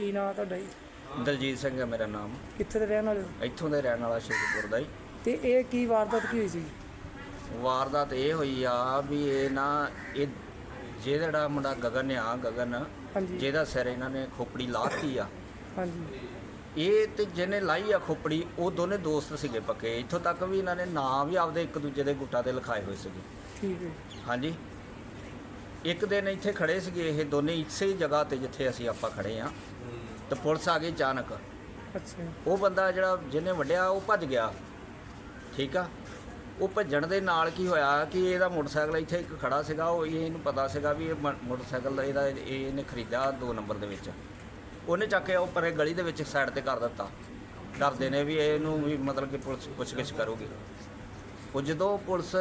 ਕੀ ਨਾਂ ਤੁਹਾਡਾ ਜੀ? ਦਲਜੀਤ ਸਿੰਘ ਹੈ ਮੇਰਾ ਨਾਮ। ਕਿੱਥੇ ਦੇ ਰਹਿਣ ਵਾਲੇ ਹੋ? ਇੱਥੋਂ ਦੇ ਰਹਿਣ ਵਾਲਾ ਸ਼ੇਖਪੁਰ ਦਾ ਹੀ ਤੇ ਇਹ ਕੀ ਵਾਰਦਾਤ ਕੀ ਹੋਈ ਸੀ? ਵਾਰਦਾਤ ਇਹ ਹੋਈ ਆ ਵੀ ਇਹ ਨਾ ਇਹ ਜਿਹੜਾ ਮੁੰਡਾ ਗਗਨ ਆ ਗਗਨ ਹਾਂਜੀ। ਜਿਹਦਾ ਸਿਰ ਇਹਨਾਂ ਨੇ ਖੋਪੜੀ ਲਾਤੀ ਆ। ਹਾਂਜੀ। ਇਹ ਤੇ ਜਿਹਨੇ ਲਾਈ ਆ ਖੋਪੜੀ ਉਹ ਦੋਨੇ ਦੋਸਤ ਸੀਗੇ ਪੱਕੇ। ਇੱਥੋਂ ਤੱਕ ਵੀ ਇਹਨਾਂ ਨੇ ਨਾਂ ਵੀ ਆਪਦੇ ਇੱਕ ਦੂਜੇ ਦੇ ਗੁੱਟਾਂ ਤੇ ਲਿਖਾਏ ਹੋਏ ਸੀਗੇ। ਠੀਕ ਹੈ ਹਾਂਜੀ। ਇੱਕ ਦਿਨ ਇੱਥੇ ਖੜੇ ਸੀਗੇ ਇਹ ਦੋਨੇ ਇਸੇ ਹੀ ਜਗ੍ਹਾ ਤੇ ਜਿੱਥੇ ਅਸੀਂ ਆਪਾਂ ਖੜੇ ਆ। ਤੇ ਪੁਲਿਸ ਆ ਗਈ ਅਚਾਨਕ। ਅੱਛਾ। ਉਹ ਬੰਦਾ ਜਿਹੜਾ ਜਿਹਨੇ ਵੱਢਿਆ ਉਹ ਭੱਜ ਗਿਆ। ਠੀਕ ਆ? ਉਹ ਭੱਜਣ ਦੇ ਨਾਲ ਕੀ ਹੋਇਆ ਕਿ ਇਹਦਾ ਮੋਟਰਸਾਈਕਲ ਇੱਥੇ ਇੱਕ ਖੜਾ ਸੀਗਾ ਉਹ ਇਹ ਇਹਨੂੰ ਪਤਾ ਸੀਗਾ ਵੀ ਇਹ ਮੋਟਰਸਾਈਕਲ ਦਾ ਇਹਦਾ ਇਹ ਇਹਨੇ ਖਰੀਦਿਆ 2 ਨੰਬਰ ਦੇ ਵਿੱਚ। ਉਹਨੇ ਚੱਕ ਕੇ ਉਹ ਪਰੇ ਗਲੀ ਦੇ ਵਿੱਚ ਸਾਈਡ ਤੇ ਕਰ ਦਿੱਤਾ। ਡਰਦੇ ਨੇ ਵੀ ਇਹਨੂੰ ਵੀ ਮਤਲਬ ਕਿ ਪੁਲਿਸ ਪੁੱਛਗਿੱਛ ਕਰੂਗੀ। ਉਹ ਜਦੋਂ ਪੁਲਿਸ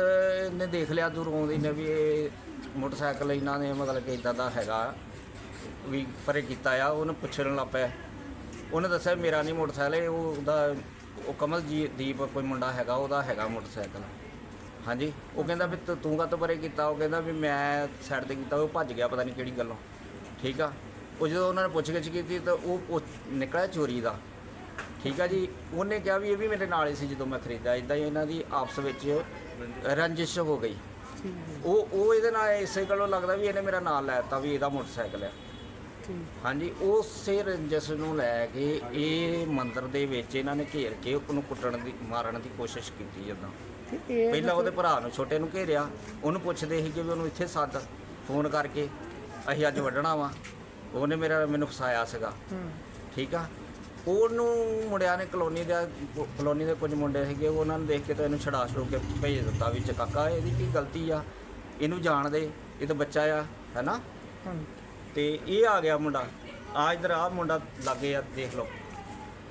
ਨੇ ਦੇਖ ਲਿਆ ਦੂਰੋਂ ਆਉਂਦੀ ਨੇ ਵੀ ਇਹ ਮੋਟਰਸਾਈਕਲ ਇਹਨਾਂ ਨੇ ਮਤਲਬ ਕਿ ਇਦਾਂ ਦਾ ਹੈਗਾ। ਵੀ ਪਰੇ ਕੀਤਾ ਆ ਉਹਨੂੰ ਪੁੱਛਣ ਲੱਗ ਪਿਆ। ਉਹਨੇ ਦੱਸਿਆ ਮੇਰਾ ਨਹੀਂ ਮੋਟਰਸਾਈਕਲ ਇਹ ਉਹ ਉਹਦਾ ਉਹ ਕਮਲ ਜੀ ਦੀਪ ਕੋਈ ਮੁੰਡਾ ਹੈਗਾ ਉਹਦਾ ਹੈਗਾ ਮੋਟਰਸਾਈਕਲ। ਹਾਂਜੀ ਉਹ ਕਹਿੰਦਾ ਵੀ ਤੂੰ- ਤੂੰ ਕਾਹਤੋਂ ਪਰੇ ਕੀਤਾ? ਉਹ ਕਹਿੰਦਾ ਵੀ ਮੈਂ ਸਾਈਡ ਤੇ ਕੀਤਾ ਉਹ ਭੱਜ ਗਿਆ ਪਤਾ ਨਹੀਂ ਕਿਹੜੀ ਗੱਲੋਂ। ਠੀਕ ਆ? ਉਹ ਜਦੋਂ ਉਹਨਾਂ ਨੇ ਪੁੱਛ ਗਿੱਛ ਕੀਤੀ ਤਾਂ ਉਹ ਪੁੱਛ- ਨਿਕਲਿਆ ਚੋਰੀ ਦਾ। ਠੀਕ ਆ ਜੀ? ਉਹਨੇ ਕਿਹਾ ਵੀ ਇਹ ਵੀ ਮੇਰੇ ਨਾਲ ਹੀ ਸੀ ਜਦੋਂ ਮੈਂ ਖਰੀਦਿਆ। ਇਦਾਂ ਹੀ ਇਹਨਾਂ ਦੀ ਆਪਸ ਵਿੱਚ ਰੰਜਿਸ਼ ਹੋ ਗਈ। ਉਹ ਉਹ ਇਹਦੇ ਨਾਲ ਇਸੇ ਗੱਲੋਂ ਲੱਗਦਾ ਵੀ ਇਹਨੇ ਮੇਰਾ ਨਾਮ ਲੈ ਦਿੱਤਾ ਵੀ ਇਹਦਾ ਮੋਟਰਸਾਈਕਲ ਠੀਕ ਹਾਂਜੀ ਉਸੇ ਰੰਜਸ ਨੂੰ ਲੈ ਕੇ ਇਹ ਮੰਦਿਰ ਦੇ ਵਿੱਚ ਇਹਨਾਂ ਨੇ ਘੇਰ ਕੇ ਉਹਨੂੰ ਕੁੱਟਣ ਦੀ ਮਾਰਨ ਦੀ ਕੋਸ਼ਿਸ਼ ਕੀਤੀ ਜਦੋਂ। ਇਹ ਪਹਿਲਾਂ ਉਹਦੇ ਭਰਾ ਨੂੰ ਛੋਟੇ ਨੂੰ ਘੇਰਿਆ ਉਹਨੂੰ ਪੁੱਛਦੇ ਸੀ ਕਿ ਵੀ ਉਹਨੂੰ ਇੱਥੇ ਸੱਦ ਫੋਨ ਕਰਕੇ ਅਸੀਂ ਅੱਜ ਵੱਢਣਾ ਵਾ। ਉਹਨੇ ਮੇਰਾ ਮੈਨੂੰ ਫਸਾਇਆ ਸੀਗਾ। ਠੀਕ ਆ? ਉਹਨੂੰ ਮੁੰਡਿਆਂ ਨੇ ਕਲੋਨੀ ਦਾ ਕਲੋਨੀ ਦੇ ਕੁਝ ਮੁੰਡੇ ਸੀਗੇ ਉਹਨਾਂ ਨੂੰ ਦੇਖ ਕੇ ਤਾਂ ਇਹਨੂੰ ਛੜਾ ਛੜੋ ਕੇ ਭੇਜ ਦਿੱਤਾ ਵਿੱਚ ਕਾਕਾ ਇਹਦੀ ਕੀ ਗਲਤੀ ਆ? ਇਹਨੂੰ ਜਾਣ ਦੇ ਇਹ ਤਾਂ ਬੱਚਾ ਆ ਹੈਨਾ ਤੇ ਇਹ ਆ ਗਿਆ ਮੁੰਡਾ। ਆ ਇਧਰ ਆ ਮੁੰਡਾ ਲੱਗੇ ਆ ਦੇਖ ਲਓ।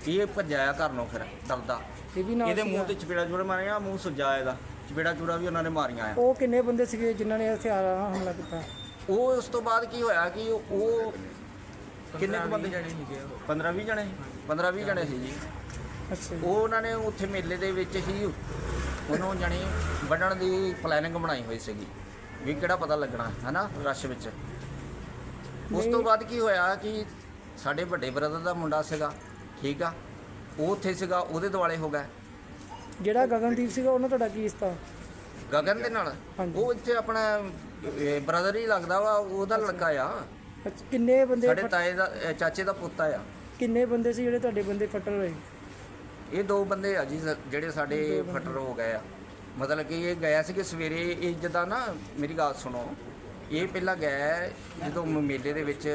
ਇਹ ਭੱਜਿਆ ਘਰ ਨੂੰ ਫਿਰ ਡਰਦਾ ਇਹ ਵੀ ਨਾਲ ਇਹਦੇ ਮੂੰਹ ਤੇ। ਚਪੇੜਾ ਚੂੜਾ ਮਾਰਿਆ ਮੂੰਹ ਸੁੱਜਾ ਇਹਦਾ। ਚਪੇੜਾ ਚੂੜਾ ਵੀ ਉਹਨਾਂ ਨੇ ਮਾਰੀਆਂ ਆ। ਉਹ ਕਿੰਨੇ ਬੰਦੇ ਸੀਗੇ ਜਿਨ੍ਹਾਂ ਨੇ ਹਥਿਆਰਾਂ ਨਾਲ ਹਮਲਾ ਕੀਤਾ? ਉਹ ਉਸ ਤੋਂ ਬਾਅਦ ਕੀ ਹੋਇਆ ਕਿ ਉਹ- ਉਹ ਕਿੰਨੇ ਕੁ ਬੰਦੇ ਜਣੇ? ਸੀਗੇ 15 20 ਜਣੇ? 15 20 ਜਣੇ ਸੀ ਜੀ। ਅੱਛਾ ਜੀ। ਉਹ ਉਹਨਾਂ ਨੇ ਉੱਥੇ ਮੇਲੇ ਦੇ ਵਿੱਚ ਹੀ ਉਹਨੂੰ ਜਾਣੀ ਵੱਢਣ ਦੀ ਪਲੈਨਿੰਗ ਬਣਾਈ ਹੋਈ ਸੀਗੀ। ਵੀ ਕਿਹੜਾ ਪਤਾ ਲੱਗਣਾ ਹੈਨਾ ਰਸ਼ ਵਿੱਚ। ਉਸ ਤੋਂ। ਬਾਅਦ ਕੀ ਹੋਇਆ ਕਿ ਸਾਡੇ ਵੱਡੇ ਬ੍ਰਦਰ ਦਾ ਮੁੰਡਾ ਸੀਗਾ ਠੀਕ ਆ? ਉਹ ਉੱਥੇ ਸੀਗਾ ਉਹਦੇ ਦੁਆਲੇ ਹੋ ਗਿਆ। ਜਿਹੜਾ ਗਗਨਦੀਪ ਸੀਗਾ ਉਹਨਾਂ ਤੁਹਾਡਾ ਕੀ ਰਿਸ਼ਤਾ? ਗਗਨ ਦੇ ਨਾਲ? ਹਾਂਜੀ। ਉਹ ਇੱਥੇ ਆਪਣਾ ਬ੍ਰਦਰ ਹੀ ਲੱਗਦਾ ਵਾ ਉਹਦਾ ਲੜਕਾ ਆ। ਅੱਛਾ ਕਿੰਨੇ ਬੰਦੇ ਸਾਡੇ ਤਾਏ ਦਾ ਅਹ ਚਾਚੇ ਦਾ ਪੁੱਤ ਆ ਕਿੰਨੇ ਬੰਦੇ ਸੀ ਜਿਹੜੇ ਤੁਹਾਡੇ ਬੰਦੇ ਫੱਟੜ ਹੋਏ? ਇਹ ਦੋ ਬੰਦੇ ਆ ਜੀ ਸ- ਜਿਹੜੇ ਸਾਡੇ। ਫੱਟਰ ਹੋ ਗਏ ਆ। ਮਤਲਬ ਕਿ ਇਹ ਗਿਆ ਸੀ ਕਿ ਸਵੇਰੇ ਇਹ ਜਦਾਂ ਨਾ ਮੇਰੀ ਗੱਲ ਸੁਣੋ। ਇਹ ਪਹਿਲਾਂ ਗਿਆ ਜਦੋਂ ਮ- ਮੇਲੇ ਦੇ ਵਿੱਚ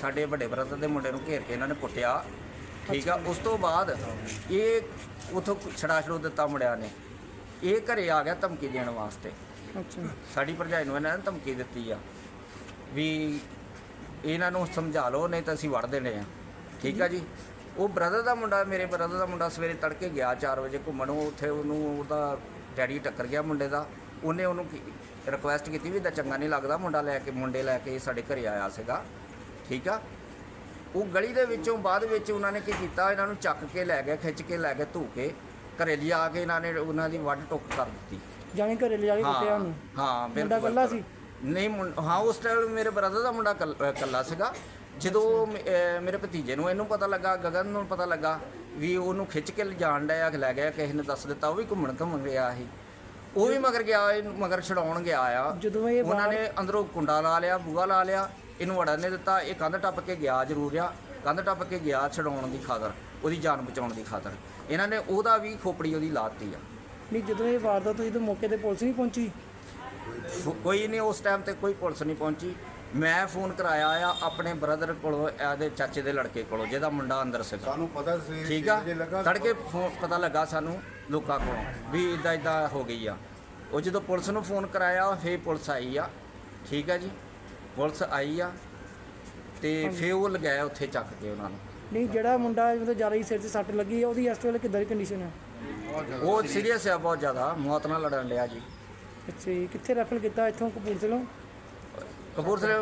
ਸਾਡੇ ਵੱਡੇ ਬ੍ਰਦਰ ਦੇ ਮੁੰਡੇ ਨੂੰ ਘੇਰ ਕੇ ਇਹਨਾਂ ਨੇ ਕੁੱਟਿਆ ਠੀਕ ਆ? ਉਸ ਤੋਂ ਬਾਅਦ ਇਹ ਉਥੋਂ ਛੜਾ ਛੜੋ ਦਿੱਤਾ ਮੁੰਡਿਆਂ ਨੇ। ਇਹ ਘਰੇ ਆ ਗਿਆ ਧਮਕੀ ਦੇਣ ਵਾਸਤੇ। ਅੱਛਾ। ਸਾਡੀ ਭਰਜਾਈ ਨੂੰ ਇਹਨਾਂ ਨੇ ਧਮਕੀ ਦਿੱਤੀ ਆ ਵੀ ਇਹਨਾਂ ਨੂੰ ਸਮਝਾ ਲਓ ਨਹੀਂ ਤਾਂ ਅਸੀਂ ਵੜ ਦੇਣੇ ਆ। ਠੀਕ ਆ ਜੀ? ਉਹ ਬ੍ਰਦਰ ਦਾ ਮੁੰਡਾ ਮੇਰੇ ਬ੍ਰਦਰ ਦਾ ਮੁੰਡਾ ਸਵੇਰੇ ਤੜਕੇ ਗਿਆ 4 ਵਜੇ ਘੁੰਮਣ ਉਹ ਉੱਥੇ ਉਹਨੂੰ ਉਹਦਾ ਡੈਡੀ ਟੱਕਰ ਗਿਆ ਮੁੰਡੇ ਦਾ। ਉਹਨੇ ਉਹਨੂੰ ਰਿਕੁਐਸਟ ਕੀਤੀ ਵੀ ਇਦਾਂ ਚੰਗਾ ਨਹੀਂ ਲੱਗਦਾ ਮੁੰਡਾ ਲੈ ਕੇ ਮੁੰਡੇ ਲੈ ਕੇ ਸਾਡੇ ਘਰੇ ਆਇਆ ਸੀਗਾ ਠੀਕ ਆ? ਉਹ ਗਲੀ ਦੇ ਵਿੱਚੋਂ ਬਾਅਦ ਵਿੱਚ ਉਹਨਾਂ ਨੇ ਕੀ ਕੀਤਾ ਇਹਨਾਂ ਨੂੰ ਚੱਕ ਕੇ ਲੈ ਗਏ ਖਿੱਚ ਕੇ ਲੈ ਗਏ ਧੂ ਕੇ ਘਰੇ ਲਿਆ ਕੇ ਇਹਨਾਂ ਨੇ ਉਹਨਾਂ ਦੀ ਵੱਢ ਟੁੱਕ ਕਰ ਦਿੱਤੀ। ਜਾਣੀ ਘਰੇ ਲਿਜਾ ਕੇ ਕੁੱਟਿਆ ਉਹਨੂੰ? ਹਾਂ ਮੁੰਡਾ ਇਕੱਲਾ ਸੀ? ਨਹੀਂ ਹਾਂ ਉਸ ਟਾਈਮ ਮੇਰੇ ਬ੍ਰਦਰ ਦਾ ਮੁੰਡਾ ਕੱਲ- ਸੀਗਾ। ਜਦੋਂ ਮੇਰੇ ਭਤੀਜੇ ਨੂੰ ਇਹਨੂੰ ਪਤਾ ਲੱਗਾ ਗਗਨ ਨੂੰ ਪਤਾ ਲੱਗਾ ਵੀ ਉਹਨੂੰ ਖਿੱਚ ਕੇ ਲਿਜਾਣ ਡਿਆ ਲੈ ਗਿਆ ਕਿਸੇ ਨੇ ਦੱਸ ਦਿੱਤਾ ਉਹ ਵੀ ਘੁੰਮਣ ਘੁੰਮਣ ਗਿਆ ਸੀ। ਉਹ ਵੀ ਮਗਰ ਗਿਆ ਇਹਨੂੰ ਮਗਰ ਛਡਾਉਣ ਗਿਆ ਆ। ਜਦੋਂ ਇਹ ਉਹਨਾਂ ਬਾਹਰ- ਨੇ ਅੰਦਰੋਂ ਕੁੰਡਾ ਲਾ ਲਿਆ ਬੂਹਾ ਲਾ ਲਿਆ ਇਹਨੂੰ ਵੜਨ ਨਹੀਂ ਦਿੱਤਾ ਇਹ ਕੰਧ ਟੱਪ ਕੇ ਗਿਆ ਜ਼ਰੂਰ ਆ। ਕੰਧ ਟੱਪ ਕੇ ਗਿਆ ਛਡਾਉਣ ਦੀ ਖਾਤਰ ਉਹਦੀ ਜਾਨ ਬਚਾਉਣ ਦੀ ਖਾਤਰ। ਇਹਨਾਂ ਨੇ ਉਹਦਾ ਵੀ ਖੋਪੜੀ ਉਹਦੀ ਲਾਤੀ ਆ। ਨਹੀਂ ਜਦੋਂ ਇਹ ਵਾਰਦਾਤ ਹੋਈ ਤਾਂ ਮੌਕੇ ਤੇ ਪੁਲਿਸ ਨਹੀਂ ਪਹੁੰਚੀ? ਫ- ਕੋਈ ਨਹੀਂ ਉਸ ਟਾਈਮ ਤੇ ਕੋਈ ਪੁਲਿਸ ਨਹੀਂ ਪਹੁੰਚੀ। ਮੈਂ ਫੋਨ ਕਰਾਇਆ ਆ ਆਪਣੇ ਬ੍ਰਦਰ ਕੋਲੋਂ ਇਹਦੇ ਚਾਚੇ ਦੇ ਲੜਕੇ ਕੋਲੋਂ ਜਿਹਦਾ ਮੁੰਡਾ ਅੰਦਰ ਸੀਗਾ। ਸਾਨੂੰ ਪਤਾ ਸੀ ਠੀਕ ਆ? ਤੜਕੇ ਫੋਨ ਪਤਾ ਲੱਗਾ ਸਾਨੂੰ। ਲੋਕਾਂ ਕੋਲੋਂ ਵੀ ਇਦਾਂ ਇਦਾਂ ਹੋ ਗਈ ਆ। ਉਹ ਜਦੋਂ ਪੁਲਿਸ ਨੂੰ ਫੋਨ ਕਰਾਇਆ ਫੇਰ ਪੁਲਿਸ ਆਈ ਆ। ਠੀਕ ਆ ਜੀ? ਪੁਲਿਸ ਆਈ ਆ ਤੇ ਫੇਰ ਉਹ ਲਗਾਇਆ ਉੱਥੇ ਚੱਕ ਕੇ ਉਹਨਾਂ ਨੂੰ। ਨਹੀਂ ਜਿਹੜਾ ਮੁੰਡਾ ਮਤਲਬ ਜ਼ਿਆਦਾ ਹੀ ਸਿਰ 'ਤੇ ਸੱਟ ਲੱਗੀ ਹੈ ਉਹਦੀ ਇਸ ਵੇਲੇ ਕਿੱਦਾਂ ਦੀ ਕੰਡੀਸ਼ਨ ਹੈ ਉਹ ਸੀਰੀਅਸ ਆ ਬਹੁਤ ਜ਼ਿਆਦਾ। ਮੌਤ ਨਾਲ ਲੜਨ ਲਿਆ ਜੀ। ਅੱਛਾ ਜੀ ਕਿੱਥੇ ਰੈਫਰ ਕੀਤਾ ਇੱਥੋਂ ਕਪੂਰਥਲੋਂ ਕਪੂਰਥਲੇ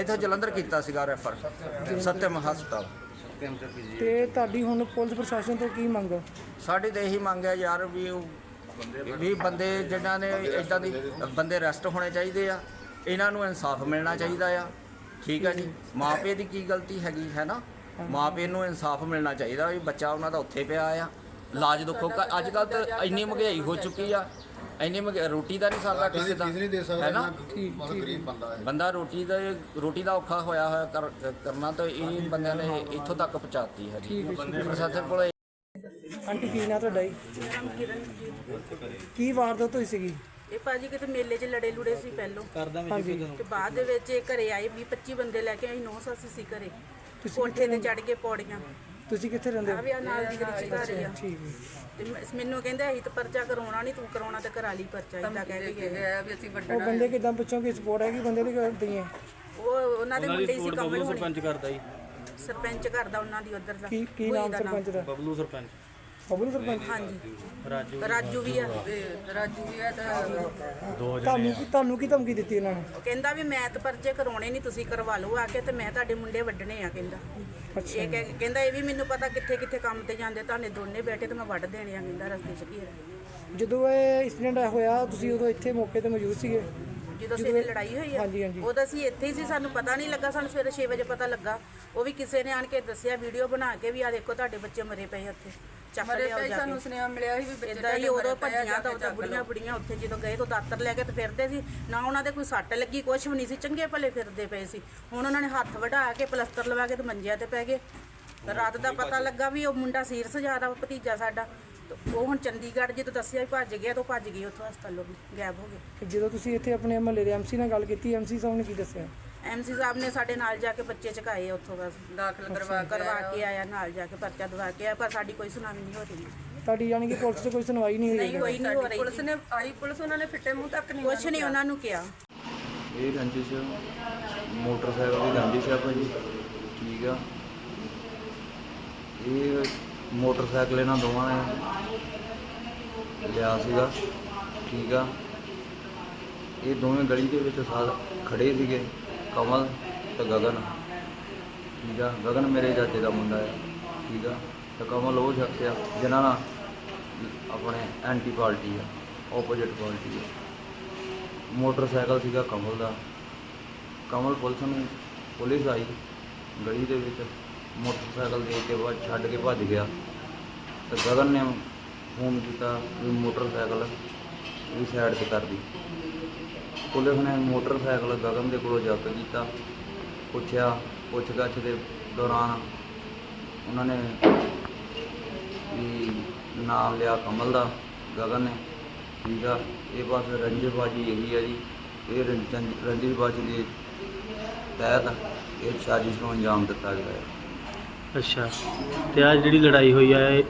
ਇੱਥੇ ਜਲੰਧਰ ਕੀਤਾ ਸੀਗਾ ਰੈਫਰ ਸਤਿਅਮ ਹਸਪਤਾਲ। ਤੇ ਤੁਹਾਡੀ ਹੁਣ ਪੁਲਿਸ ਪ੍ਰਸ਼ਾਸਨ ਤੋਂ ਕੀ ਮੰਗ ਹੈ? ਸਾਡੀ ਤਾਂ ਇਹੀ ਮੰਗ ਹੈ ਯਾਰ ਵੀ ਉਹ ਵੀ ਬੰਦੇ ਜਿਨ੍ਹਾਂ ਨੇ ਇਦਾਂ ਦੀ ਬੰਦੇ ਅਰੈਸਟ ਹੋਣੇ ਚਾਹੀਦੇ ਆ ਇਹਨਾਂ ਨੂੰ ਇਨਸਾਫ ਮਿਲਣਾ ਚਾਹੀਦਾ ਆ। ਠੀਕ ਹੈ ਜੀ। ਮਾਪੇ ਦੀ ਕੀ ਗਲਤੀ ਹੈਗੀ ਹੈ ਨਾ? ਮਾਪੇ ਨੂੰ ਇਨਸਾਫ ਮਿਲਣਾ ਚਾਹੀਦਾ ਵੀ ਬੱਚਾ ਉਹਨਾਂ ਦਾ ਉੱਥੇ ਪਿਆ ਆ। ਲਾਜ ਦੇਖੋ ਅੱਜ ਕੱਲ ਤਾਂ ਇੰਨੀ ਮਹਿੰਗਾਈ ਹੋ ਚੁੱਕੀ ਆ। ਇੰਨੀ ਮਹਿੰਗਾਈ ਰੋਟੀ ਦਾ ਨਹੀਂ ਸਰਦਾ ਕਿਸੇ ਦਾ ਹੈ ਨਾ? ਬੰਦਾ ਰੋਟੀ ਦਾ ਰੋਟੀ ਦਾ ਔਖਾ ਹੋਇਆ ਹੋਇਆ ਕਰ- ਕਰਨਾ ਤਾਂ ਇਹ ਬੰਦਿਆਂ ਨੇ ਇੱਥੋਂ ਤੱਕ ਪਹੁੰਚਾਤੀ ਹੈ ਜੀ। ਪ੍ਰਸ਼ਾਸਨ ਕੋਲ ਆਂਟੀ ਕੀ ਨਾਂ ਤੁਹਾਡਾ ਜੀ? ਨਾਮ ਕਿਰਨਜੀਤ ਕੀ ਵਾਰਦਾਤ ਹੋਈ ਸੀਗੀ? ਇਹ ਭਾਜੀ ਕਿਤੇ ਮੇਲੇ 'ਚ ਲੜੇ ਲੁੜੇ ਸੀ ਪਹਿਲੋਂ। ਹਾਂਜੀ। ਤੇ ਬਾਅਦ ਦੇ ਵਿੱਚ ਇਹ ਘਰੇ ਆਏ 20 25 ਬੰਦੇ ਲੈ ਕੇ ਆਈ ਨੌ ਸੱਸ ਸੀ ਘਰੇ। ਤੁਸੀਂ ਕੋਠੇ ਤੇ ਚੜ ਕੇ ਪੌੜੀਆਂ। ਤੁਸੀਂ ਕਿੱਥੇ ਰਹਿੰਦੇ ਆ ਹੋ ਵੀ ਆ ਨਾਲ ਦੀ ਗਲੀ ਚ ਘਰ ਆ ਠੀਕ ਹੈ। ਤੇ ਮੈਂ- ਮੈਨੂੰ ਕਹਿੰਦੇ ਅਸੀਂ ਤਾਂ ਪਰਚਾ ਕਰਾਉਣਾ ਨਹੀਂ ਤੂੰ ਕਰਾਉਣਾ ਤੇ ਕਰਾ ਲਈ ਪਰਚਾ ਇਦਾਂ ਕਹਿ ਕੇ ਗਏ। ਉਹ ਬੰਦੇ ਕਿਦਾਂ ਪੁੱਛੋ ਕਿ ਸਪੋਰਟ ਹੈ ਕਿ ਬੰਦੇ ਦੀ ਕਰਦੀ ਹੈ ਉਹ ਉਹਨਾਂ ਦੇ ਮੁੰਡੇ ਸੀ ਕਮਲ ਹੋਣੀ। ਸਰਪੰਚ ਕਰਦਾ ਜੀ। ਸਰਪੰਚ ਕਰਦਾ ਉਹਨਾਂ ਦੀ ਉਧਰ ਦਾ। ਕੀ ਕੀ ਨਾਮ। ਸਰਪੰਚ ਦਾ? ਬਬਲੂ ਸਰਪੰਚ। ਬਬਲੂ ਸਰਪੰਚ ਹਾਂਜੀ। ਰਾਜੂ ਰਾਜੂ ਵੀ ਆ ਰਾਜੂ ਵੀ ਆ ਤਾਂ ਤੁਹਾਨੂੰ ਕੀ ਤੁਹਾਨੂੰ ਕੀ ਧਮਕੀ ਦਿੱਤੀ ਇਹਨਾਂ ਨੇ? ਉਹ ਕਹਿੰਦਾ ਵੀ ਮੈਂ ਤਾਂ ਪਰਚੇ ਕਰਾਉਣੇ ਨਹੀਂ ਤੁਸੀਂ ਕਰਵਾ ਲਓ ਆ ਕੇ ਤੇ ਮੈਂ ਤੁਹਾਡੇ ਮੁੰਡੇ ਵੱਢਣੇ ਆ ਕਹਿੰਦਾ। ਅੱਛਾ। ਇਹ ਕਹਿ- ਕਹਿੰਦਾ ਇਹ ਵੀ ਮੈਨੂੰ ਪਤਾ ਕਿੱਥੇ ਕਿੱਥੇ ਕੰਮ ਤੇ ਜਾਂਦੇ ਤੁਹਾਡੇ ਦੋਨੇ ਬੈਠੇ ਤੇ ਮੈਂ ਵੱਢ ਦੇਣੇ ਆ ਕਹਿੰਦਾ ਰਸਤੇ 'ਚ ਘੇਰ। ਜਦੋਂ ਇਹ ਇਨਸੀਡੈਂਟ ਹੋਇਆ ਤੁਸੀਂ ਉਦੋਂ ਇੱਥੇ ਮੌਕੇ ਤੇ ਮੌਜੂਦ ਸੀਗੇ? ਜਦੋਂ ਸਵੇਰੇ ਲੜਾਈ ਹੋਈ ਆ ਹਾਂਜੀ, ਹਾਂਜੀ। ਅਸੀਂ ਇੱਥੇ ਹੀ ਸੀ ਸਾਨੂੰ ਪਤਾ ਨਹੀਂ ਲੱਗਾ ਸਾਨੂੰ ਸਵੇਰੇ 6 ਵਜੇ ਪਤਾ ਲੱਗਾ। ਉਹ ਵੀ ਕਿਸੇ ਨੇ ਆਣ ਕੇ ਦੱਸਿਆ ਵੀਡੀਓ ਬਣਾ ਕੇ ਵੀ ਆ ਦੇਖੋ ਤੁਹਾਡੇ ਬੱਚੇ ਮਰੇ ਪਏ ਆ ਉੱਥੇ। ਚੱਕ ਲਿਆਓ ਜਾ ਕੇ। ਸਾਨੂੰ ਸੁਨੇਹਾ ਮਿਲਿਆ ਸੀ ਵੀ ਬੱਚੇ ਇਦਾਂ ਹੀ ਉਦੋਂ ਭੱਜੀਆਂ ਤਾਂ ਉਦੋਂ ਬੁੜੀਆਂ ਬੁੜੀਆਂ ਉੱਥੇ ਜਦੋਂ ਗਏ ਤਾਂ ਦਾਤਰ ਲੈ ਕੇ ਤੇ ਫਿਰਦੇ ਸੀ। ਨਾ ਉਹਨਾਂ ਦੇ ਕੋਈ ਸੱਟ ਲੱਗੀ ਕੁਛ ਵੀ ਨਹੀਂ ਸੀ। ਚੰਗੇ ਭਲੇ ਫਿਰਦੇ ਪਏ ਸੀ। ਹੁਣ ਉਹਨਾਂ ਨੇ ਹੱਥ ਵਢਾ ਕੇ ਪਲਸਤਰ ਲਵਾ ਕੇ ਤੇ ਮੰਜਿਆਂ ਤੇ ਪੈ ਗਏ। ਰਾਤ ਦਾ ਪਤਾ ਲੱਗਾ ਵੀ ਉਹ ਮੁੰਡਾ ਸੀਰਸ ਜ਼ਿਆਦਾ ਭਤੀਜਾ ਸਾਡਾ। ਉਹ ਹੁਣ ਚੰਡੀਗੜ੍ਹ ਜਦੋਂ ਦੱਸਿਆ ਵੀ ਭੱਜ ਗਿਆ ਤਾਂ ਉਹ ਭੱਜ ਗਈ ਉੱਥੋਂ ਹਸਪਤਾਲੋਂ ਵੀ ਗਾਇਬ ਹੋ ਗਏ। ਤੇ ਜਦੋਂ ਤੁਸੀਂ ਇੱਥੇ ਆਪਣੇ ਮਹੱਲੇ ਦੇ ਐਮਸੀ ਨਾਲ ਗੱਲ ਕੀਤੀ ਐਮਸੀ ਸਾਹਿਬ ਨੇ ਕੀ ਦੱਸਿਆ? ਐਮਸੀ ਸਾਹਿਬ ਨੇ ਸਾਡੇ ਨਾਲ ਜਾ ਕੇ ਬੱਚੇ ਚਕਾਏ ਆ ਉੱਥੋਂ ਬਸ ਦਾਖਲ ਕਰਵਾ ਕਰਵਾ ਕੇ ਆਇਆ ਨਾਲ ਜਾ ਕੇ ਪਰਚਾ ਦਵਾ ਕੇ ਆਇਆ ਪਰ ਸਾਡੀ ਕੋਈ ਸੁਣਾਈ ਨਹੀਂ ਹੋ ਰਹੀ। ਤੁਹਾਡੀ ਯਾਨੀ ਕਿ ਪੁਲਿਸ 'ਚ ਕੋਈ ਸੁਣਵਾਈ ਨਹੀਂ ਹੋਈ ਨਹੀਂ ਕੋਈ ਨਹੀਂ ਹੋ ਰਹੀ ਪੁਲਿਸ ਨੇ ਆਈ ਪੁਲਿਸ ਉਹਨਾਂ ਨੇ ਫਿੱਟੇ ਮੂੰਹ ਤੱਕ ਨਹੀਂ ਕੁਛ ਨਹੀਂ ਉਹਨਾਂ ਨੂੰ ਕਿਹਾ। ਇਹ ਰੰਜਿਸ਼ ਮੋਟਰਸਾਈਕਲ ਦੀ ਰੰਜਿਸ਼ ਆ ਭਾਜੀ। ਠੀਕ ਆ। ਇਹ ਮੋਟਰਸਾਈਕਲ ਇਹਨਾਂ ਦੋਵਾਂ ਨੇ ਲਿਆ ਸੀਗਾ, ਠੀਕ ਆ। ਇਹ ਦੋਵੇਂ ਗਲੀ ਦੇ ਵਿੱਚ ਸਾਲ ਖੜੇ ਸੀਗੇ, ਕਮਲ ਤੇ ਗਗਨ, ਠੀਕ ਆ। ਗਗਨ ਮੇਰੇ ਚਾਚੇ ਦਾ ਮੁੰਡਾ ਆ, ਠੀਕ ਆ। ਤੇ ਕਮਲ ਉਹ ਸ਼ਖਸ ਆ ਜਿਨ੍ਹਾਂ ਨਾਲ ਆਪਣੇ ਐਂਟੀ ਪਾਰਟੀ ਆ ਆਪੋਜ਼ਿਟ ਪਾਰਟੀ ਆ। ਮੋਟਰਸਾਈਕਲ ਸੀਗਾ ਕਮਲ ਦਾ। ਕਮਲ ਪੁਲਿਸ ਨੂੰ, ਪੁਲਿਸ ਆਈ ਗਲੀ ਦੇ ਵਿੱਚ। ਮੋਟਰਸਾਈਕਲ ਦੇ ਕੇ ਬਾਅਦ ਛੱਡ ਕੇ ਭੱਜ ਗਿਆ। ਤੇ ਗਗਨ ਨੇ ਫੋਨ ਕੀਤਾ ਵੀ ਮੋਟਰਸਾਈਕਲ ਵੀ ਸਾਈਡ ਤੇ ਕਰ ਦੀ। ਪੁਲਿਸ ਨੇ ਮੋਟਰਸਾਈਕਲ ਗਗਨ ਦੇ ਕੋਲੋਂ ਜ਼ਬਤ ਕੀਤਾ। ਪੁੱਛਿਆ, ਪੁੱਛਗਛ ਦੇ ਦੌਰਾਨ ਉਹਨਾਂ ਨੇ ਵੀ ਨਾਮ ਲਿਆ ਕਮਲ ਦਾ, ਗਗਨ ਨੇ। ਠੀਕ ਆ, ਇਹ ਬਸ ਰੰਜਿਸ਼ਬਾਜੀ ਇਹੀ ਹੈ ਜੀ। ਇਹ ਰੰਜਨ- ਰੰਜਿਸ਼ਬਾਜੀ ਦੇ ਤਹਿਤ ਇਹ ਸਾਜ਼ਿਸ਼ ਨੂੰ ਅੰਜਾਮ ਦਿੱਤਾ ਗਿਆ ਹੈ। ਅੱਛਾ। ਤੇ ਆ ਜਿਹੜੀ ਲੜਾਈ ਹੋਈ ਆ ਇਹ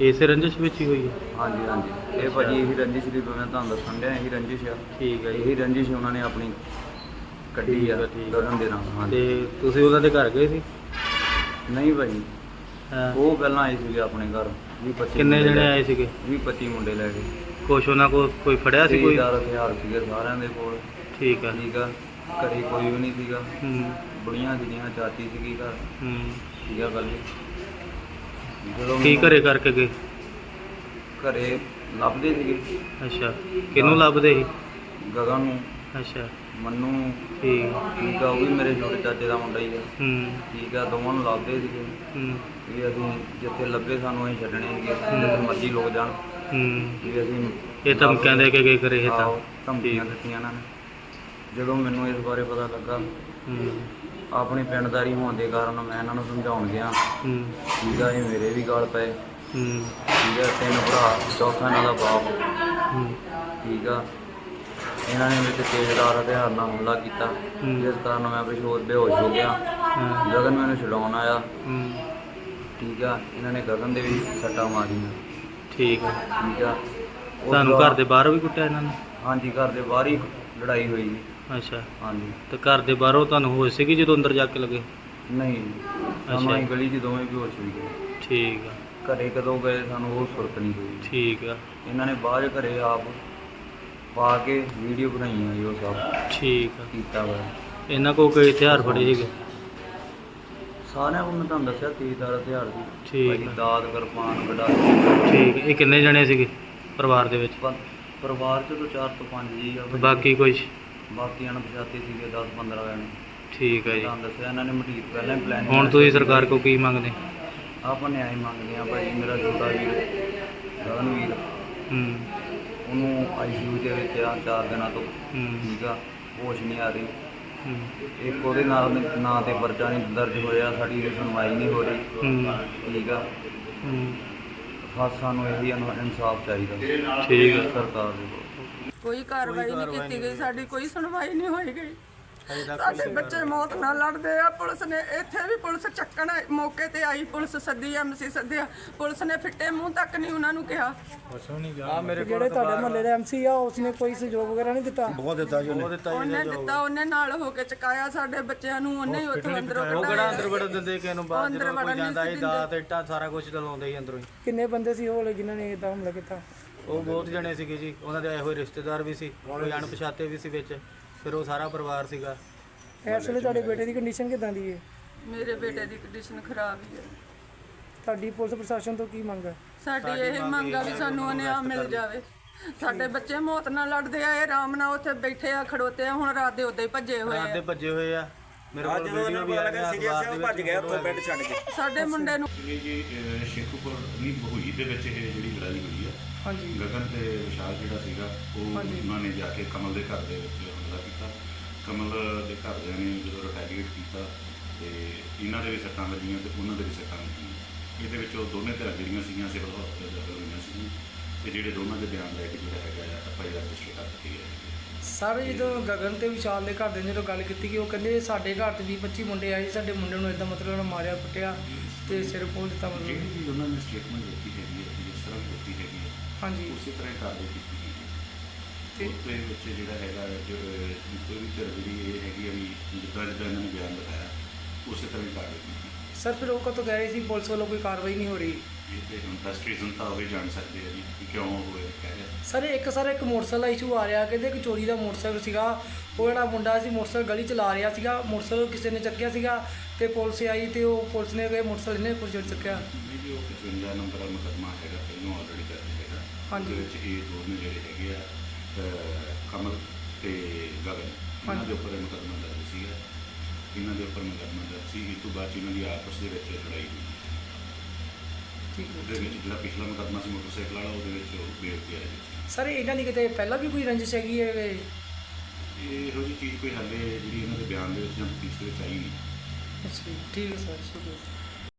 ਇਸੇ ਰੰਜਿਸ਼ ਵਿੱਚ ਹੀ ਹੋਈ ਹੈ ਹਾਂਜੀ ਹਾਂਜੀ। ਇਹ ਭਾਜੀ ਇਹੀ ਰੰਜਿਸ਼ ਦੀ ਮੈਂ ਤੁਹਾਨੂੰ ਦੱਸਣ ਡਿਆ ਇਹੀ ਰੰਜਿਸ਼ ਆ। ਠੀਕ ਹੈ ਜੀ। ਇਹੀ ਰੰਜਿਸ਼ ਉਹਨਾਂ ਨੇ ਆਪਣੀ ਕੱਢੀ ਠੀਕ ਆ ਆ, ਠੀਕ ਆ। ਦੇ ਨਾਲ। ਹਾਂਜੀ। ਤੇ ਤੁਸੀਂ ਉਹਨਾਂ ਦੇ ਘਰ ਗਏ ਸੀ? ਨਹੀਂ ਭਾਜੀ। ਹਾਂ। ਉਹ ਪਹਿਲਾਂ ਆਏ ਸੀਗੇ ਆਪਣੇ ਘਰ 20 25 ਕਿੰਨੇ ਜਣੇ ਆਏ ਸੀਗੇ? 20 25 ਮੁੰਡੇ ਲੈ ਕੇ। ਕੁਛ ਉਹਨਾਂ ਕੋਲ ਕੋਈ ਫੜਿਆ ਸੀ ਕੋਈ? ਤੇਜ਼ਦਾਰ ਹਥਿਆਰ ਸੀਗੇ ਸਾਰਿਆਂ ਦੇ ਕੋਲ। ਠੀਕ ਆ। ਠੀਕ ਆ। ਘਰੇ ਕੋਈ ਵੀ ਨਹੀਂ ਸੀਗਾ। ਹੂੰ। ਬੁੜੀਆਂ ਸੀਗੀਆਂ ਚਾਚੀ ਸੀਗੀ ਘਰ। ਹੂੰ। ਜਦੋਂ ਕੀ ਮੈਨੂੰ ਘਰੇ ਕਰਕੇ ਗਏ? ਘਰੇ ਲੱਭਦੇ ਸੀਗੇ। ਅੱਛਾ ਕਿਹਨੂੰ ਲੱਭਦੇ ਸੀ? ਗਗਨ ਨੂੰ। ਅੱਛਾ। ਮੰਨੂ। ਨੂੰ ਠੀਕ। ਠੀਕ ਆ ਉਹ ਵੀ ਮੇਰੇ ਛੋਟੇ ਚਾਚੇ ਦਾ ਮੁੰਡਾ ਹੀ ਆ। ਹੂੰ। ਠੀਕ ਆ ਦੋਵਾਂ ਨੂੰ ਲੱਭਦੇ ਸੀਗੇ। ਹੂੰ। ਵੀ ਅਸੀਂ ਜਿੱਥੇ ਲੱਭੇ ਸਾਨੂੰ ਅਸੀਂ ਛੱਡਣੇ ਸੀਗੇ। ਜਿੱਥੇ ਮਰਜ਼ੀ ਲੋਕ ਜਾਣ। ਹੂੰ। ਵੀ ਅਸੀਂ ਇਹ ਧਮਕੀਆਂ ਦੇ ਕੇ ਗਏ ਘਰੇ ਇਹ ਤਾਂ। ਆਹੋ, ਧਮਕੀਆਂ ਦਿੱਤੀਆਂ ਇਹਨਾਂ ਨੇ। ਜਦੋਂ ਮੈਨੂੰ ਇਸ ਬਾਰੇ ਪਤਾ ਲੱਗਾ ਹੂੰ ਆਪਣੀ ਪਿੰਡਦਾਰੀ ਹੋਣ ਦੇ ਕਾਰਨ ਮੈਂ ਇਹਨਾਂ ਨੂੰ ਸਮਝਾਉਣ ਗਿਆ। ਹੂੰ। ਠੀਕ ਆ ਇਹ ਮੇਰੇ ਵੀ ਗਾਲ ਪਏ। ਹੂੰ। ਠੀਕ ਆ ਤਿੰਨ ਭਰਾ ਚੌਥਾ ਇਹਨਾਂ ਦਾ ਬਾਪ। ਹੂੰ। ਠੀਕ ਆ। ਇਹਨਾਂ ਨੇ ਮੇਰੇ ਤੇ ਤੇਜ਼ਦਾਰ ਹਥਿਆਰ ਨਾਲ ਹਮਲਾ ਕੀਤਾ। ਜਿਸ ਕਾਰਨ ਮੈਂ ਬੇਹੋਸ਼ ਬੇਹੋਸ਼ ਹੋ ਗਿਆ। ਗਗਨ ਮੈਨੂੰ ਛਡਾਉਣ ਆਇਆ। ਹੂੰ। ਠੀਕ ਆ ਇਹਨਾਂ ਨੇ ਗਗਨ ਦੇ ਵੀ ਸੱਟਾਂ ਮਾਰੀਆਂ। ਠੀਕ ਆ। ਠੀਕ ਆ। ਤੁਹਾਨੂੰ ਘਰ ਦੇ ਬਾਹਰੋਂ ਵੀ ਕੁੱਟਿਆ ਇਹਨਾਂ ਨੇ? ਹਾਂਜੀ ਘਰ ਦੇ ਬਾਹਰ ਹੀ ਲੜਾਈ ਹੋਈ ਜੀ। ਅੱਛਾ। ਹਾਂਜੀ। ਤੇ ਘਰ ਦੇ ਬਾਹਰੋਂ ਤੁਹਾਨੂੰ ਹੋਸ਼ ਸੀਗੀ ਜਦੋਂ ਅੰਦਰ ਜਾ ਕੇ ਲੱਗੇ? ਨਹੀਂ। ਅੱਛਾ। ਅਸੀਂ ਗਲੀ 'ਚ ਦੋਵੇਂ ਬੇਹੋਸ਼ ਵੀ ਗਏ ਠੀਕ ਆ। ਘਰੇ ਕਦੋਂ ਗਏ ਸਾਨੂੰ ਉਹ ਸੁਰਤ ਨਹੀਂ ਹੋਈ। ਠੀਕ ਆ। ਇਹਨਾਂ ਨੇ ਬਾਅਦ 'ਚ ਘਰੇ ਆਪ ਪਾ ਕੇ ਵੀਡੀਓ ਬਣਾਈਆਂ ਜੀ ਉਹ ਸਭ। ਠੀਕ ਆ। ਕੀਤਾ ਵਾ ਇਹਨਾਂ ਕੋਲ ਕੋਈ ਹਥਿਆਰ ਫੜੇ ਸੀਗੇ? ਸਾਰਿਆਂ ਨੂੰ ਮੈਂ ਤੁਹਾਨੂੰ ਦੱਸਿਆ ਤੇਜ਼ਦਾਰ ਹਥਿਆਰ ਸੀ। ਠੀਕ ਆ। ਦਾਦ ਕਿਰਪਾਨ ਗਡਾ ਠੀਕ ਇਹ ਕਿੰਨੇ ਜਣੇ ਸੀਗੇ ਪਰਿਵਾਰ ਦੇ ਵਿੱਚ? ਪਰਿਵਾਰ 'ਚ ਤੋਂ 4 ਤੋਂ 5 ਜੀ ਆ ਬਾਕੀ ਕੁਝ ਬਾਕੀ ਅਣਪਛਾਤੇ ਸੀਗੇ 10 15 ਜਣੇ। ਠੀਕ ਹੈ ਜੀ। ਤੁਹਾਨੂੰ ਦੱਸਿਆ ਇਹਨਾਂ ਨੇ ਮਟੀਰ ਪਹਿਲਾਂ ਪਲਾਨ ਹੁਣ ਤੁਸੀਂ ਸਰਕਾਰ ਕੋਲ ਕੀ ਮੰਗਦੇ? ਆਪਾਂ ਨਿਆਂ ਹੀ ਮੰਗਦੇ ਆ ਭਾਈ ਮੇਰਾ ਛੋਟਾ ਵੀਰ ਗਗਨਵੀਰ ਹੂੰ। ਉਹਨੂੰ ਆਈਸੀਯੂ ਦੇ ਵਿੱਚ ਆ ਚਾਰ ਦਿਨਾਂ ਤੋਂ। ਹੂੰ। ਠੀਕ ਆ ਹੋਸ਼ ਨਹੀਂ ਆ ਰਹੀ। ਹੂੰ। ਇੱਕ ਉਹਦੇ ਨਾਲ ਨਾਂ ਤੇ ਪਰਚਾ ਨਹੀਂ ਦਰਜ ਹੋਇਆ ਸਾਡੀ ਕੋਈ ਸੁਣਵਾਈ ਨਹੀਂ ਹੋ ਰਹੀ। ਹੂੰ। ਠੀਕ ਆ। ਹੂੰ। ਬਸ ਸਾਨੂੰ ਇਹੀ ਇਨ- ਇਨਸਾਫ ਚਾਹੀਦਾ। ਠੀਕ ਹੈ ਸਰਕਾਰ ਦੇ ਕੋਲ। ਕੋਈ ਕਾਰਵਾਈ ਨਹੀਂ ਕੀਤੀ ਗਈ ਸਾਡੀ ਕੋਈ ਸੁਣਵਾਈ ਨਹੀਂ ਹੋਈ ਗਈ। ਸਾਡੇ ਬੱਚੇ ਮੌਤ ਨਾਲ ਲੜਦੇ ਆ ਪੁਲਿਸ ਨੇ ਇੱਥੇ ਵੀ ਪੁਲਿਸ ਚੱਕਣ ਮੌਕੇ ਤੇ ਆਈ ਪੁਲਿਸ ਸੱਦੀ ਐਮਸੀ ਸੱਦਿਆ ਪੁਲਿਸ ਨੇ ਫਿੱਟੇ ਮੂੰਹ ਤੱਕ ਨਹੀਂ ਉਹਨਾਂ ਨੂੰ ਕਿਹਾ। ਜਿਹੜੇ ਤੁਹਾਡੇ ਮਹੱਲੇ ਦੇ ਐਮਸੀ ਆ ਉਸਨੇ ਕੋਈ ਸਹਿਯੋਗ ਵਗੈਰਾ ਨਹੀਂ ਦਿੱਤਾ? ਉਹਨੇ। ਦਿੱਤਾ ਉਹਨੇ ਨਾਲ ਹੋ ਕੇ ਚਕਾਇਆ ਸਾਡੇ ਬੱਚਿਆਂ ਨੂੰ ਉਹਨੇ ਹੀ ਉੱਥੋਂ ਅੰਦਰੋਂ ਉਹ ਕਿਹੜਾ ਕੱਢਾਇਆ। ਅੰਦਰ ਵੜਨ ਦਿੰਦੇ ਕਿਸੇ ਨੂੰ ਬਾਹਰ ਅੰਦਰ ਜਦੋਂ ਕੋਈ ਨਹੀਂ ਜਾਂਦਾ ਸੀ ਦਾਤ ਇੱਟਾਂ ਸਾਰਾ ਕੁਝ ਚਲਾਉਂਦੇ ਸੀ ਅੰਦਰੋਂ ਹੀ। ਕਿੰਨੇ ਬੰਦੇ ਸੀ ਉਹ ਵਾਲੇ ਜਿਨ੍ਹਾਂ ਨੇ ਇਦਾਂ ਹਮਲਾ ਕੀਤਾ? ਉਹ ਬਹੁਤ ਜਣੇ ਸੀਗੇ ਜੀ ਉਹਨਾਂ ਦੇ ਆਏ ਹੋਏ ਰਿਸ਼ਤੇਦਾਰ ਵੀ ਸੀ ਕੋਈ ਅਣਪਛਾਤੇ ਵੀ ਸੀ ਵਿੱਚ ਫਿਰ ਉਹ ਸਾਰਾ ਪਰਿਵਾਰ ਸੀਗਾ। ਇਸ ਵੇਲੇ ਤੁਹਾਡੇ ਬੇਟੇ ਦੀ ਕੰਡੀਸ਼ਨ ਕਿਦਾਂ ਦੀ ਹੈ? ਮੇਰੇ ਬੇਟੇ ਦੀ ਕੰਡੀਸ਼ਨ ਖਰਾਬ ਹੀ ਹੈ। ਤੁਹਾਡੀ ਪੁਲਿਸ ਪ੍ਰਸ਼ਾਸਨ ਤੋਂ ਕੀ ਮੰਗ ਹੈ? ਸਾਡੀ ਇਹ ਮੰਗ ਆ ਵੀ ਸਾਨੂੰ ਨਿਆਂ ਮਿਲ ਜਾਵੇ। ਸਾਡੇ ਬੱਚੇ ਮੌਤ ਨਾਲ ਲੜਦੇ ਆ ਇਹ ਆਰਾਮ ਨਾਲ ਉੱਥੇ ਬੈਠੇ ਆ ਖੜੋਤੇ ਆ ਹੁਣ ਰਾਤ ਦੇ ਉੱਤੇ ਹੀ ਭੱਜੇ ਹੋਏ ਰਾਤ ਦੇ ਆ ਭੱਜੇ ਹੋਏ ਆ। ਮੇਰੇ ਕੋਲ ਵੀਡੀਓ ਵੀ ਆ ਗਿਆ ਅਖਬਾਰ ਦੇ ਭੱਜ ਗਿਆ ਉੱਥੋਂ ਬੈੱਡ ਛੱਡ ਕੇ। ਸਾਡੇ ਮੁੰਡੇ ਨੂੰ ਇਹ ਜੀ ਸ਼ੇਖੂਪੁਰ ਨਹੀਂ ਬਹੂਈ ਦੇ ਵਿੱਚ ਇਹ ਜਿਹੜੀ ਲੜਾਈ ਹੋਈ ਆ ਹਾਂਜੀ। ਗਗਨ ਤੇ ਵਿਸ਼ਾਲ ਜਿਹੜਾ ਸੀਗਾ ਉਹ ਉਹਨਾਂ ਨੇ ਜਾ ਕੇ ਕਮਲ ਦੇ ਘਰ ਦੇ ਵਿੱਚ ਹਮਲਾ ਕੀਤਾ। ਕਮਲ ਦੇ ਘਰਦਿਆਂ ਨੇ ਜਦੋਂ ਰਿਟੈਲੀਏਟ ਕੀਤਾ ਤੇ ਇਹਨਾਂ ਦੇ ਵੀ ਸੱਟਾਂ ਲੱਗੀਆਂ ਤੇ ਉਹਨਾਂ ਦੇ ਵੀ ਸੱਟਾਂ ਲੱਗੀਆਂ। ਇਹਦੇ ਵਿੱਚ ਉਹ ਦੋਨੇ ਧਿਰਾਂ ਜਿਹੜੀਆਂ ਸੀਗੀਆਂ ਸਿਵਲ ਹਸਪਤਾਲ ਦਾਖਲ ਹੋਈਆਂ ਸੀ ਤੇ ਜਿਹੜੇ ਦੋਨਾਂ ਦੇ ਬਿਆਨ ਲੈ ਕੇ ਜਿਹੜਾ ਹੈਗਾ ਆ ਐਫ ਆਈ ਆਰ ਰਜਿਸਟਰ ਕਰ ਦਿੱਤੀ ਹੈ। ਸਰ ਜਦੋਂ ਗਗਨ ਤੇ ਵਿਸ਼ਾਲ ਦੇ ਘਰ ਦੇ ਜਦੋਂ ਗੱਲ ਕੀਤੀ ਕਿ ਉਹ ਕਹਿੰਦੇ ਸਾਡੇ ਘਰ ਤੇ 20 25 ਮੁੰਡੇ ਆਏ ਸਾਡੇ ਮੁੰਡੇ ਨੂੰ ਇਦਾਂ ਮਤਲਬ ਉਹਨਾਂ ਮਾਰਿਆ ਕੁੱਟਿਆ ਤੇ ਸਿਰ ਪੋਲ ਦਿੱਤਾ ਮਤਲਬ। ਜਿਹੜੀ ਵੀ ਉਹਨਾਂ ਨੇ ਸਟੇਟਮੈਂਟ ਦਿੱਤੀ ਹੈ ਹਾਂਜੀ। ਉਸੇ ਤਰ੍ਹਾਂ ਹੀ ਕਾਰਵਾਈ ਕੀਤੀ ਗਈ ਹੈ। ਤੇ- ਦੇ ਵਿੱਚ ਜਿਹੜਾ ਹੈਗਾ ਜੋ ਕੋਈ ਵੀ ਧਿਰ ਜਿਹੜੀ ਇਹ ਹੈਗੀ ਆ ਵੀ ਜਿੱਦਾਂ ਜਿੱਦਾਂ ਇਹਨਾਂ ਨੇ ਬਿਆਨ ਦਿਖਾਇਆ ਉਸੇ ਤਰ੍ਹਾਂ ਹੀ ਕਾਰਵਾਈ ਕੀਤੀ ਸਰ ਫਿਰ ਉਹ ਕਦੋਂ ਕਹਿ ਰਹੇ ਸੀ ਪੁਲਿਸ ਵੱਲੋਂ ਕੋਈ ਕਾਰਵਾਈ ਨਹੀਂ ਹੋ ਰਹੀ? ਇਹ ਤੇ ਹੁਣ ਫਸਟ ਰੀਜ਼ਨ ਤਾਂ ਉਹ ਹੀ ਜਾਣ ਸਕਦੇ ਆ ਜੀ ਕਿ ਕਿਉਂ ਹੋਇਆ ਕਹਿ ਰਿਹਾ ਸਰ ਇੱਕ ਸਰ ਇੱਕ ਮੋਟਰਸਾਈਕਲ ਦਾ ਇਸ਼ੂ ਆ ਰਿਹਾ ਕਹਿੰਦੇ ਕਿ ਚੋਰੀ ਦਾ ਮੋਟਰਸਾਈਕਲ ਸੀਗਾ ਉਹ ਜਿਹੜਾ ਮੁੰਡਾ ਸੀ ਮੋਟਰਸਾਈਕਲ ਗਲੀ ਚਲਾ ਰਿਹਾ ਸੀਗਾ ਮੋਟਰਸਾਈਕਲ ਕਿਸੇ ਨੇ ਚੱਕਿਆ ਸੀਗਾ ਤੇ ਪੁਲਿਸ ਆਈ ਤੇ ਉਹ ਪੁਲਿਸ ਨੇ ਇਹ ਮੋਟਰਸਾਈਕਲ ਇਹਨੇ ਕੁਝ ਚੱਕਿਆ। ਨਹੀਂ ਜੀ ਉਹ 55 ਨੰਬਰ ਦਾ ਮੁਕੱਦਮਾ ਹੈਗਾ। ਹਾਂਜੀ। ਉਹਦੇ ਵਿੱਚ ਇਹ ਦੋਨੇ ਜਿਹੜੇ ਹੈਗੇ ਆ ਅਹ, ਕਮਲ ਤੇ ਗਗਨ। ਇਹਨਾਂ ਦੇ ਉੱਪਰ ਇਹ ਮੁਕੱਦਮਾ ਦਰਜ ਸੀਗਾ। ਇਹਨਾਂ ਦੇ ਉੱਪਰ ਮੁਕੱਦਮਾ ਦਰਜ ਸੀ ਇਸ ਤੋਂ ਬਾਅਦ 'ਚ ਇਹਨਾਂ ਦੀ ਆਪਸ ਦੇ ਵਿੱਚ ਲੜਾਈ ਹੋਈ। ਠੀਕ ਹੈ। ਉਹਦੇ ਵਿੱਚ ਜਿਹੜਾ ਪਿਛਲਾ ਮੁਕੱਦਮਾ ਸੀ ਮੋਟਰਸਾਈਕਲ ਵਾਲਾ ਉਹਦੇ ਵਿੱਚ ਉਹ ਬੇਇੱਜ਼ਤੀ ਆਈ ਸਰ ਇਹਨਾਂ ਦੀ ਕਿਤੇ ਪਹਿਲਾਂ ਵੀ ਕੋਈ ਰੰਜਿਸ਼ ਹੈਗੀ ਹੈ ਇਹ? ਇਹ ਇਹੋ ਜਿਹੀ ਚੀਜ਼ ਕੋਈ ਹਾਲੇ ਜਿਹੜੀ ਇਹਨਾਂ ਦੇ ਬਿਆਨ ਦੇ ਵਿੱਚ ਜਾਂ ਦੇ ਵਿੱਚ ਆਈ ਨਹੀਂ। ਅੱਛਾ ਜੀ, ਠੀਕ ਹੈ ਸਰ ਸ਼ੁਕਰੀਆ।